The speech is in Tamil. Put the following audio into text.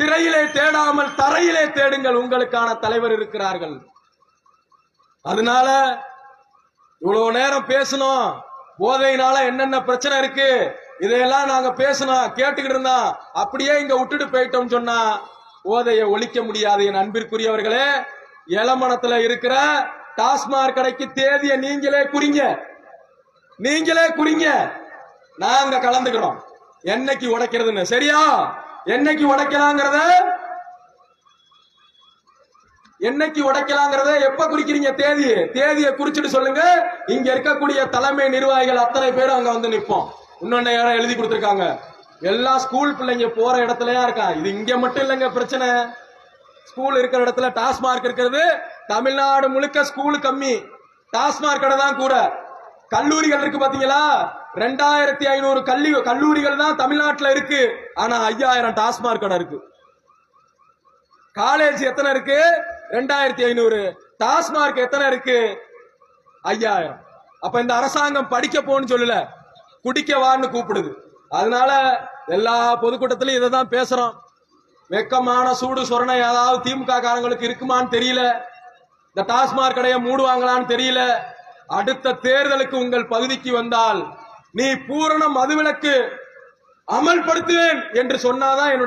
திரையிலே தேடாமல் தரையிலே தேடுங்கள் உங்களுக்கான தலைவர் இருக்கிறார்கள். அதனால இவ்வளவு நேரம் பேசணும் போதையினால என்னென்ன பிரச்சனை இருக்கு இதையெல்லாம் நாங்க பேசணும் கேட்டுக்கிட்டு இருந்தோம் அப்படியே இங்க விட்டுட்டு போயிட்டோம் சொன்னா போதையை ஒழிக்க முடியாது. என் அன்பிற்குரியவர்களே எலமணத்துல இருக்கிற டாஸ்மாக் கடைக்கு தேதியை நீங்களே குறிங்க. நீங்களே குறிங்க. நாங்க கலந்துக்கிறோம். என்னைக்கு உடைக்கிறதுன்னு சரியா? என்னைக்கு உடைக்கலாங்கிறத? என்னைக்கு உடைக்கலாங்கிறத எப்ப குறிக்கிறீங்க? தேதி. தேதியை குறிச்சிட்டு சொல்லுங்க. இங்க இருக்கக்கூடிய தலைமை நிர்வாகிகள் அத்தனை பேரும் அங்க வந்து நிற்போம் இன்னொன்னு யாரும் எழுதி கொடுத்துருக்காங்க. எல்லா ஸ்கூல் பிள்ளைங்க போற இடத்துலயா இருக்கான் இது இங்க மட்டும் இல்லைங்க பிரச்சனை. ஸ்கூல் இருக்கிற இடத்துல டாஸ்மார்க் இருக்கிறது. தமிழ்நாடு முழுக்க ஸ்கூல் கம்மி. டாஸ்மார்க் கடை தான் கூட. கல்லூரிகள் இருக்கு பாத்தீங்களா? ரெண்டாயிரத்தி ஐநூறு கல்வி கல்லூரிகள் தான் தமிழ்நாட்டில் இருக்கு. ஆனா ஐயாயிரம் டாஸ்மார்க் கடை இருக்கு. காலேஜ் எத்தனை இருக்கு? ரெண்டாயிரத்தி ஐநூறு. டாஸ்மார்க் எத்தனை இருக்கு? ஐயாயிரம். அப்ப இந்த அரசாங்கம் படிக்க போன்னு சொல்லல. குடிக்க வான்னு கூப்பிடுது. அதனால எல்லா பொதுக்கூட்டத்திலும் இதை தான் பேசுறோம். வெக்கமான சூடு சொரணை ஏதாவது திமுக காரங்களுக்கு இருக்குமான்னு தெரியல. இந்த டாஸ்மாக் கடையை மூடுவாங்களான்னு தெரியல. அடுத்த தேர்தலுக்கு உங்கள் பகுதிக்கு வந்தால் நீ பூரண மதுவிலக்கு அமல்படுத்துவேன் என்று சொன்னாதான் என்னுடைய